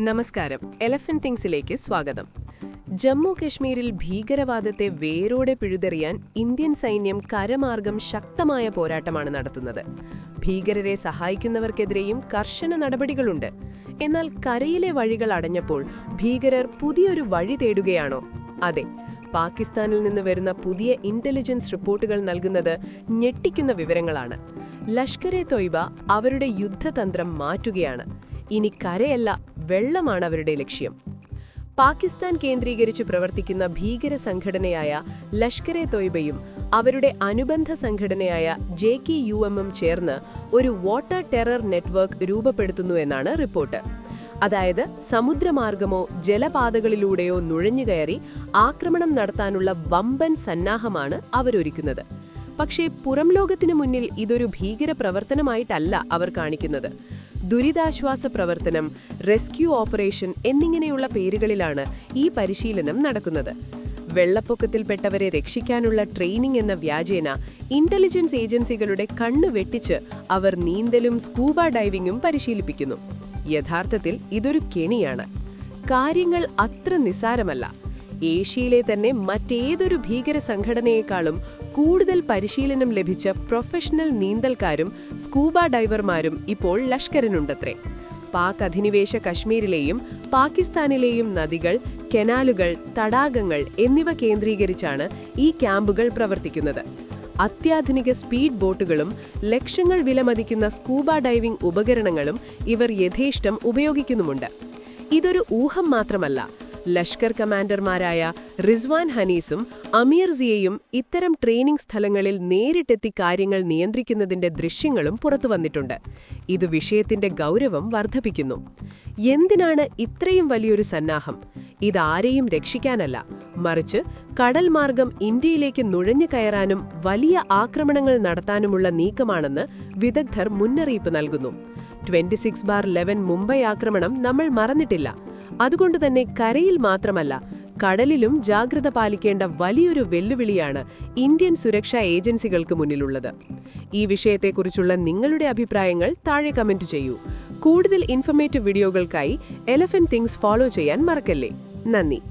നമസ്കാരം. എലഫന്റ് തിങ്സിലേക്ക് സ്വാഗതം. ജമ്മു കശ്മീരിൽ ഭീകരവാദത്തെ വേരോടെ പിഴുതെറിയാൻ ഇന്ത്യൻ സൈന്യം കരമാർഗം ശക്തമായ പോരാട്ടമാണ് നടത്തുന്നത്. ഭീകരരെ സഹായിക്കുന്നവർക്കെതിരെയും കർശന നടപടികളുണ്ട്. എന്നാൽ കരയിലെ വഴികൾ അടഞ്ഞപ്പോൾ ഭീകരർ പുതിയൊരു വഴി തേടുകയാണോ? അതെ പാകിസ്ഥാനിൽ നിന്ന് വരുന്ന പുതിയ ഇന്റലിജൻസ് റിപ്പോർട്ടുകൾ നൽകുന്നത് ഞെട്ടിക്കുന്ന വിവരങ്ങളാണ്. ലഷ്കർ എ തൊയ്ബ അവരുടെ യുദ്ധതന്ത്രം മാറ്റുകയാണ്. ഇനി കരയല്ല വെള്ളമാണ് അവരുടെ ലക്ഷ്യം. പാകിസ്ഥാൻ കേന്ദ്രീകരിച്ച് പ്രവർത്തിക്കുന്ന ഭീകര സംഘടനയായ ലഷ്കർ എ തൊയ്ബയും അവരുടെ അനുബന്ധ സംഘടനയായ ജെ കെ യു എമ്മും ചേർന്ന് ഒരു വാട്ടർ ടെറർ നെറ്റ്വർക്ക് രൂപപ്പെടുത്തുന്നു എന്നാണ് റിപ്പോർട്ട്. അതായത് സമുദ്രമാർഗമോ ജലപാതകളിലൂടെയോ നുഴഞ്ഞുകയറി ആക്രമണം നടത്താനുള്ള വമ്പൻ സന്നാഹമാണ് അവരൊരുക്കുന്നത്. പക്ഷേ പുറം ലോകത്തിനു മുന്നിൽ ഇതൊരു ഭീകര പ്രവർത്തനമായിട്ടല്ല അവർ കാണിക്കുന്നത്. ദുരിതാശ്വാസ പ്രവർത്തനം റെസ്ക്യൂ ഓപ്പറേഷൻ എന്നിങ്ങനെയുള്ള പേരുകളിലാണ് ഈ പരിശീലനം നടക്കുന്നത്. വെള്ളപ്പൊക്കത്തിൽപ്പെട്ടവരെ രക്ഷിക്കാനുള്ള ട്രെയിനിംഗ് എന്ന വ്യാജേന ഇന്റലിജൻസ് ഏജൻസികളുടെ കണ്ണ് വെട്ടിച്ച് അവർ നീന്തലും സ്കൂബ ഡൈവിംഗും പരിശീലിപ്പിക്കുന്നു. യഥാർത്ഥത്തിൽ ഇതൊരു കെണിയാണ്. കാര്യങ്ങൾ അത്ര നിസാരമല്ല ഏഷ്യയിലെ തന്നെ മറ്റേതൊരു ഭീകര സംഘടനയെക്കാളും കൂടുതൽ പരിശീലനം ലഭിച്ച പ്രൊഫഷണൽ നീന്തൽക്കാരും സ്കൂബ ഡൈവർമാരും ഇപ്പോൾ ലഷ്കരനുണ്ടത്രേ. പാക് അധിനിവേശ കശ്മീരിലെയും പാകിസ്ഥാനിലെയും നദികൾ കെനാലുകൾ തടാകങ്ങൾ എന്നിവ കേന്ദ്രീകരിച്ചാണ് ഈ ക്യാമ്പുകൾ പ്രവർത്തിക്കുന്നത്. അത്യാധുനിക സ്പീഡ് ബോട്ടുകളും ലക്ഷങ്ങൾ വിലമതിക്കുന്ന സ്കൂബ ഡൈവിംഗ് ഉപകരണങ്ങളും ഇവർ യഥേഷ്ടം ഉപയോഗിക്കുന്നുമുണ്ട്. ഇതൊരു ഊഹം മാത്രമല്ല ലഷ്കർ കമാൻഡർമാരായ റിസ്വാൻ ഹനീസും അമീർ സിയയും ഇത്തരം ട്രെയിനിംഗ് സ്ഥലങ്ങളിൽ നേരിട്ടെത്തി കാര്യങ്ങൾ നിയന്ത്രിക്കുന്നതിന്റെ ദൃശ്യങ്ങളും പുറത്തുവന്നിട്ടുണ്ട് ഇത് വിഷയത്തിന്റെ ഗൗരവം വർദ്ധിപ്പിക്കുന്നു. എന്തിനാണ് ഇത്രയും വലിയൊരു സന്നാഹം? ഇതാരെയും രക്ഷിക്കാനല്ല. മറിച്ച് കടൽ മാർഗം ഇന്ത്യയിലേക്ക് നുഴഞ്ഞു കയറാനും വലിയ ആക്രമണങ്ങൾ നടത്താനുമുള്ള നീക്കമാണെന്ന് വിദഗ്ധർ മുന്നറിയിപ്പ് നൽകുന്നു. Twenty six bar eleven Mumbai ആക്രമണം നമ്മൾ മറന്നിട്ടില്ല. അതുകൊണ്ട് തന്നെ കരയിൽ മാത്രമല്ല കടലിലും ജാഗ്രത പാലിക്കേണ്ട വലിയൊരു വെല്ലുവിളിയാണ് ഇന്ത്യൻ സുരക്ഷാ ഏജൻസികൾക്ക് മുന്നിലുള്ളത്. ഈ വിഷയത്തെക്കുറിച്ചുള്ള നിങ്ങളുടെ അഭിപ്രായങ്ങൾ താഴെ കമന്റ് ചെയ്യൂ. കൂടുതൽ ഇൻഫർമേറ്റീവ് വീഡിയോകൾക്കായി എലഫൻ തിങ്സ് ഫോളോ ചെയ്യാൻ മറക്കല്ലേ? നന്ദി.